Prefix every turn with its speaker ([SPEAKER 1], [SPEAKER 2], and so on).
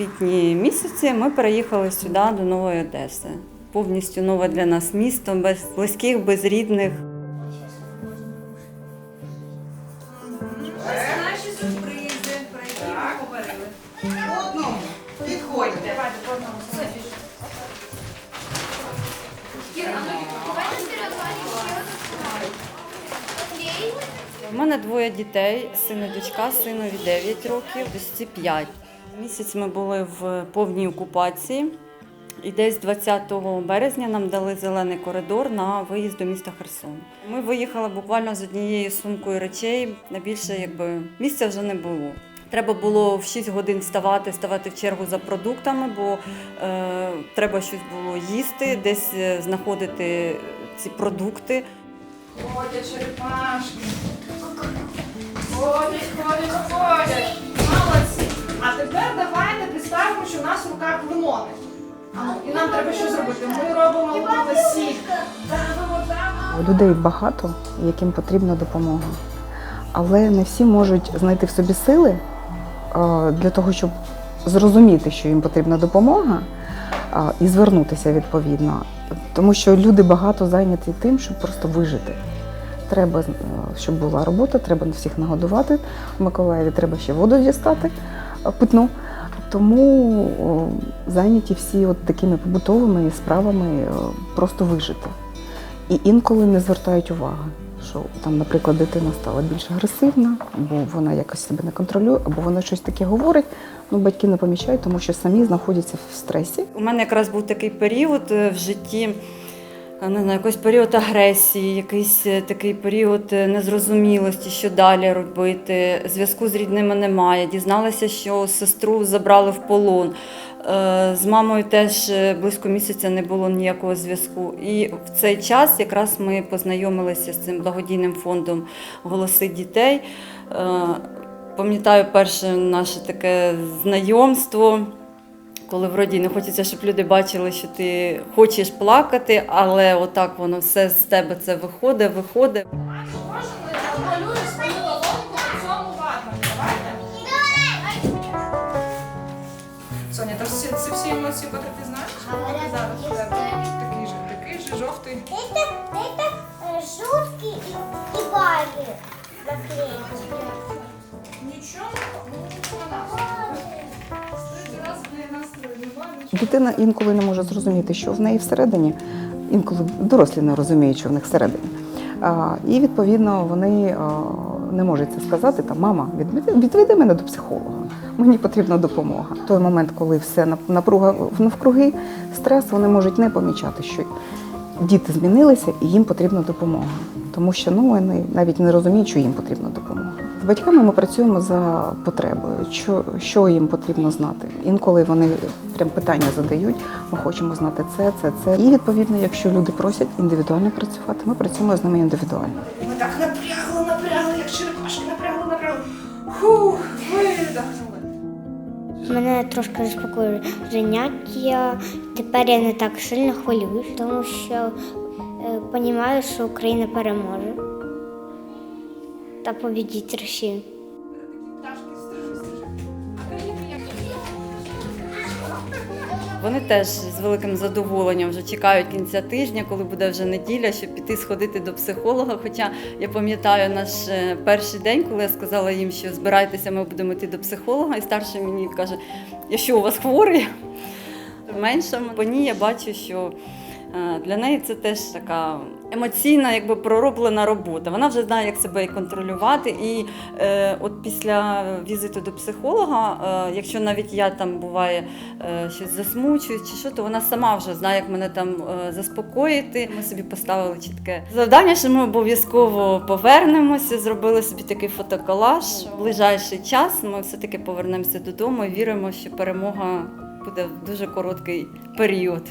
[SPEAKER 1] квітні місяці ми переїхали сюди до Нової Одеси. Повністю нове для нас місто, без близьких, без рідних.
[SPEAKER 2] Наші сюрпризи, про які ми говорили.
[SPEAKER 3] Одному. Підходьте.
[SPEAKER 2] Давайте по одному. Кіра, а ну давайте
[SPEAKER 1] У мене двоє дітей, син і дочка, синові 9 років, дочці 5. Місяць ми були в повній окупації. І десь 20 березня нам дали зелений коридор на виїзд до міста Херсон. Ми виїхали буквально з однією сумкою речей. На більше якби місця вже не було. Треба було в 6 годин вставати, ставати в чергу за продуктами, бо е, треба щось було їсти, десь е, знаходити ці продукти.
[SPEAKER 2] Ходять черепашки. Ходять, ходять, ходять. Молодці. А тепер давайте представимо, що в нас в руках лимони. І нам треба що зробити? Ми робимо лимонний сік. Ставимо там.
[SPEAKER 3] Людей багато, яким потрібна допомога. Але не всі можуть знайти в собі сили для того, щоб зрозуміти, що їм потрібна допомога, і звернутися відповідно. Тому що люди багато зайняті тим, щоб просто вижити. Треба, е, щоб була робота, треба всіх нагодувати. В Миколаєві треба ще воду дістати питну. Тому зайняті всі от такими побутовими справами е, просто вижити. І інколи не звертають уваги, що там, наприклад, дитина стала більш агресивна, або вона якось себе не контролює, або вона щось таке говорить. Ну, батьки не помічають, тому що самі знаходяться в стресі.
[SPEAKER 1] У мене якраз був такий період е, в житті, не знаю, якийсь період агресії, якийсь е, такий період е, незрозумілості, що далі робити. Зв'язку з рідними немає. Дізналася, що сестру забрали в полон. Е, З мамою теж близько місяця не було ніякого зв'язку. І в цей час якраз ми познайомилися з цим благодійним фондом Голоси дітей. Пам'ятаю перше наше таке знайомство коли вроді не хочеться, щоб люди бачили, що ти хочеш плакати, але отак воно все з тебе це виходить, виходить.
[SPEAKER 2] Кожен малює свою колонку на цьому ватмані. Давайте? Соня, та всі, ці всі емоції, котрі ти знаєш? Зараз в тебе такий же, такий же жовтий.
[SPEAKER 4] Это, это э, шутки
[SPEAKER 3] Дитина інколи не може зрозуміти, що в неї всередині, інколи дорослі не розуміють, що в них всередині. І відповідно вони не можуть це сказати. Там мама, відведи мене до психолога. Мені потрібна допомога. В той момент, коли все напруга навкруги, стрес, вони можуть не помічати, що діти змінилися і їм потрібна допомога. Тому що ну, вони навіть не розуміють, що їм потрібна допомога. З батьками ми працюємо за потребою, що, що їм потрібно знати. Інколи вони прям питання задають, ми хочемо знати це, це, це. І відповідно, якщо люди просять індивідуально працювати, ми працюємо з ними індивідуально.
[SPEAKER 2] Ми так напрягли, напрягли, як черепашки, напрягли, напрягли. Фух, видихнули.
[SPEAKER 4] Мене трошки заспокоює заняття. Тепер я не так сильно хвилююсь, тому що розумію, що Україна переможе та побідіть
[SPEAKER 2] як?
[SPEAKER 1] Вони теж з великим задоволенням вже чекають кінця тижня, коли буде вже неділя, щоб піти сходити до психолога. Хоча я пам'ятаю наш е, перший день, коли я сказала їм, що збирайтеся, ми будемо йти до психолога, і старший мені каже, я що у вас хворий? Менша по ній я бачу, що е, для неї це теж така емоційна, якби пророблена робота. Вона вже знає, як себе контролювати. І е, от після візиту до психолога, е, якщо навіть я там буває е, щось засмучуюсь чи що, то вона сама вже знає, як мене там е, заспокоїти. Ми собі поставили чітке завдання, що ми обов'язково повернемося, зробили собі такий фотоколаж. В ближайший час ми все-таки повернемося додому і віримо, що перемога буде в дуже короткий період.